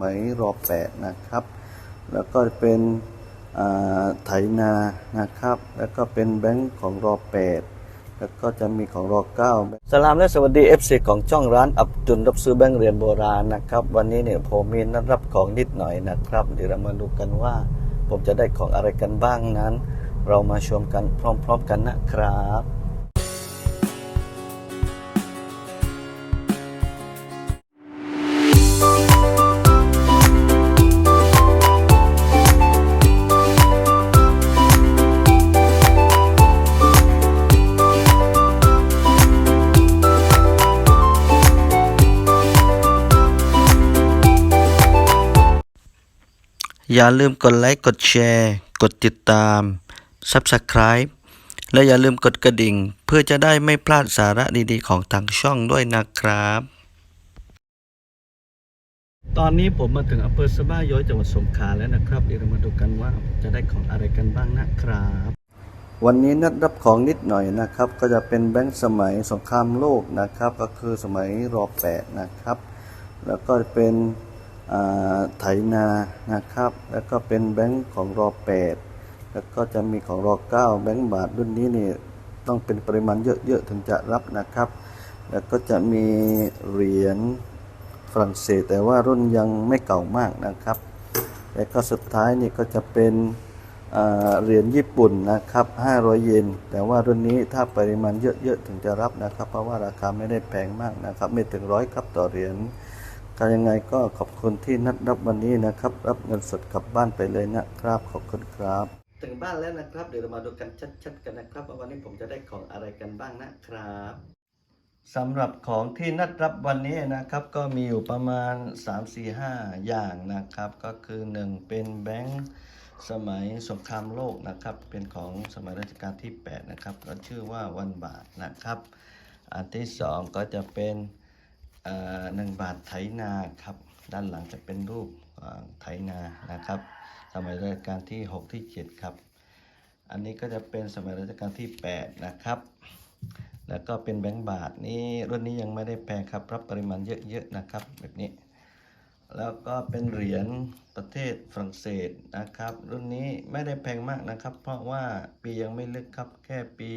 ไหมรอแปดนะครับ แล้วก็เป็นไถนานะครับ แล้วก็เป็นแบงค์ของรอแปดแล้วก็จะมีของรอเก้าสลามและสวัสดี FC ของช่องร้านอับดุลรับซื้อแบงค์เหรียญโบราณนะครับ วันนี้เนี่ยผมมีนัดรับของนิดหน่อยนะครับ เดี๋ยวเรามาดูกันว่า ผมจะได้ของอะไรกันบ้างนั้น เรามาชมกันพร้อม ๆ กันนะครับ อย่าลืมกดไลค์ กดแชร์ กดติดตาม Subscribe และอย่าลืมกดกระดิ่ง เพื่อจะได้ไม่พลาดสาระดีๆ ของทางช่องด้วยนะครับ ตอนนี้ผมมาถึงอำเภอสะบ้าย้อยจังหวัดสงขลาแล้วนะครับเดี๋ยวเรามาดูกันว่าจะได้ของอะไรกันบ้างนะครับ วันนี้นัดรับของนิดหน่อยนะครับ ก็จะเป็นแบงค์สมัยสงครามโลกนะครับ ก็คือสมัยรอแปดนะครับ แล้วก็เป็นอ่า ไถนานะครับ แล้วก็เป็นแบงค์ของรอแปดแล้วก็จะมีของรอเก้าแบงค์บาทรุ่นนี้นี่ต้องเป็นปริมาณเยอะๆถึงจะรับนะครับ แล้วก็จะมีเหรียญฝรั่งเศสแต่ว่ารุ่นยังไม่เก่ามากนะครับ แล้วก็สุดท้ายนี่ก็จะเป็นเหรียญญี่ปุ่นนะครับ 500 เยน แต่ว่ารุ่นนี้ถ้าปริมาณเยอะๆถึงจะรับนะครับ เพราะว่าราคาไม่ได้แพงมากนะครับ ไม่ถึงร้อยครับต่อเหรียญ ก็ยังไงก็ขอบคุณที่นัดรับวันนี้นะครับ รับเงินสดกลับบ้านไปเลยนะครับ ขอบคุณครับ ถึงบ้านแล้วนะครับ เดี๋ยวเรามาดูกันชัดๆกันนะครับว่าวันนี้ผมจะได้ของอะไรกันบ้างนะครับสำหรับของที่นัดรับวันนี้นะครับ ก็มีอยู่ประมาณ 3 4 5 อย่างนะครับ ก็คือ 1 เป็นแบงค์สมัยสงครามโลกนะครับ เป็นของสมัยรัชกาลที่ 8 นะครับก็ชื่อว่าวันบาทนะครับ อันที่ 2 ก็จะเป็นเอ่อ หนึ่งบาทไถนาครับ ด้านหลังจะเป็นรูปไถนานะครับ สมัยรัชกาลที่ 6 ที่ 7 ครับ อันนี้ก็จะเป็นสมัยรัชกาลที่ 8 นะครับ แล้วก็เป็นแบงก์บาทนี่รุ่นนี้ยังไม่ได้แพงครับรับปริมาณเยอะๆนะครับ แบบนี้ แล้วก็เป็นเหรียญประเทศฝรั่งเศสนะครับ รุ่นนี้ไม่ได้แพงมากนะครับ เพราะว่าปียังไม่ลึกครับแค่ปี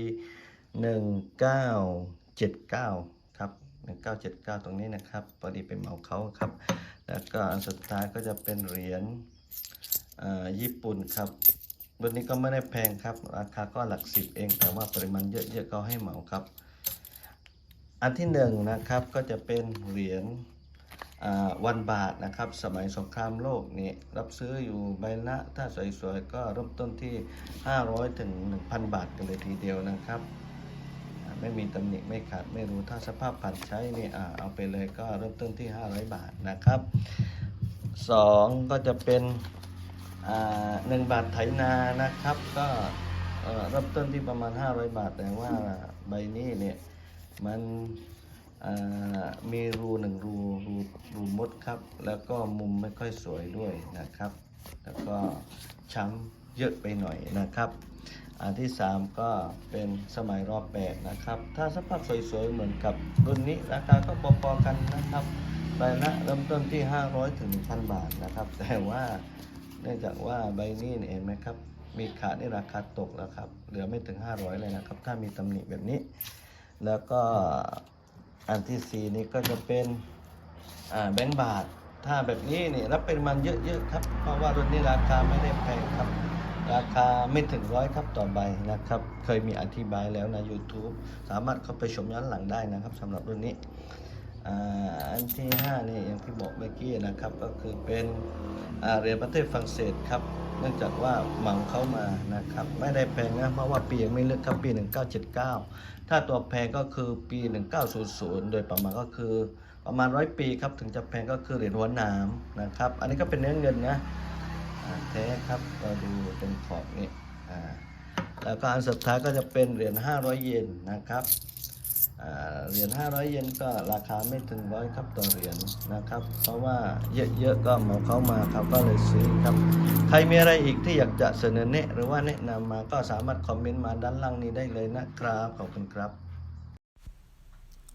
1979 ครับ 1979 ตรงนี้นะครับพอดีไปเหมาเขาครับ แล้วก็อันสุดท้ายก็จะเป็นเหรียญอ่าญี่ปุ่นครับรุ่นนี้ก็ไม่ได้แพงครับ ราคาก็หลักสิบเอง แต่ว่าปริมาณเยอะๆก็ให้เหมาครับ อันที่หนึ่งนะครับก็จะเป็นเหรียญอ่าวันบาทนะครับ สมัยสงครามโลกนี่รับซื้ออยู่ใบละถ้าสวยๆ ก็เริ่มต้นที่ 500ถึง1,000 บาทกันเลยทีเดียวนะครับ ไม่มีตำหนิไม่ขาดไม่รู้ถ้าสภาพผ่านใช้นี่อ่าเอาไปเลยก็เริ่มต้นที่ 500 บาทนะครับสองก็จะเป็นอ่าหนึ่งบาทไถนานะครับ ก็เริ่มต้นที่ประมาณ 500 บาท แต่ว่าใบนี้เนี่ยมันมีรูหนึ่งรูรูรูมดครับ แล้วก็มุมไม่ค่อยสวยด้วยนะครับ แล้วก็ช้ำเยอะไปหน่อยนะครับ อันที่ 3 ก็เป็นสมัยรอบแปดนะครับ ถ้าสภาพสวยๆ เหมือนกับรุ่นนี้ราคาก็พอๆกันนะครับใบละเริ่มต้นที่ 500ถึง1,000 บาทนะครับ แต่ว่าเนื่องจากว่าใบนี้เนี่ยเห็นไหมครับ มีขาดนี่ราคาตกแล้วครับ เหลือไม่ถึง 500 เลยนะครับ ถ้ามีตำหนิแบบนี้ แล้วก็อันที่สี่นี่ก็จะเป็นแบงก์บาท ถ้าแบบนี้นี่รับเป็นมันเยอะๆครับ เพราะว่ารุ่นนี้ราคาไม่ได้แพงครับ ราคาไม่ถึงร้อยครับต่อใบนะครับ เคยมีอธิบายแล้วใน YouTube สามารถเข้าไปชมย้อนหลังได้นะครับสำหรับรุ่นนี้อันที่ห้านี่อย่างที่บอกเมื่อกี้นะครับ ก็คือเป็นเรียญประเทศฝรั่งเศสครับ เนื่องจากว่าเหมาเข้ามานะครับ ไม่ได้แพงนะ เพราะว่าปียังไม่เลือกครับปี 1979 ถ้าตัวแพงก็คือปี 1900 โดยประมาณก็คือประมาณร้อยปีครับ ถึงจะแพงก็คือเหรียญหัวหนามนะครับ อันนี้ก็เป็นเนื้อเงินนะ แท้ครับเราดูตรงขอบนี่อ่าแล้วก็อันสุดท้ายก็จะเป็นเหรียญ500 เยนนะครับเหรียญ500 เยนก็ราคาไม่ถึงร้อยครับต่อเหรียญนะครับ เพราะว่าเยอะๆก็มาเข้ามาครับก็เลยซื้อครับ ใครมีอะไรอีกที่อยากจะเสนอแนะหรือว่าแนะนำมาก็สามารถคอมเมนต์มาด้านล่างนี้ได้เลยนะครับ ขอบคุณครับ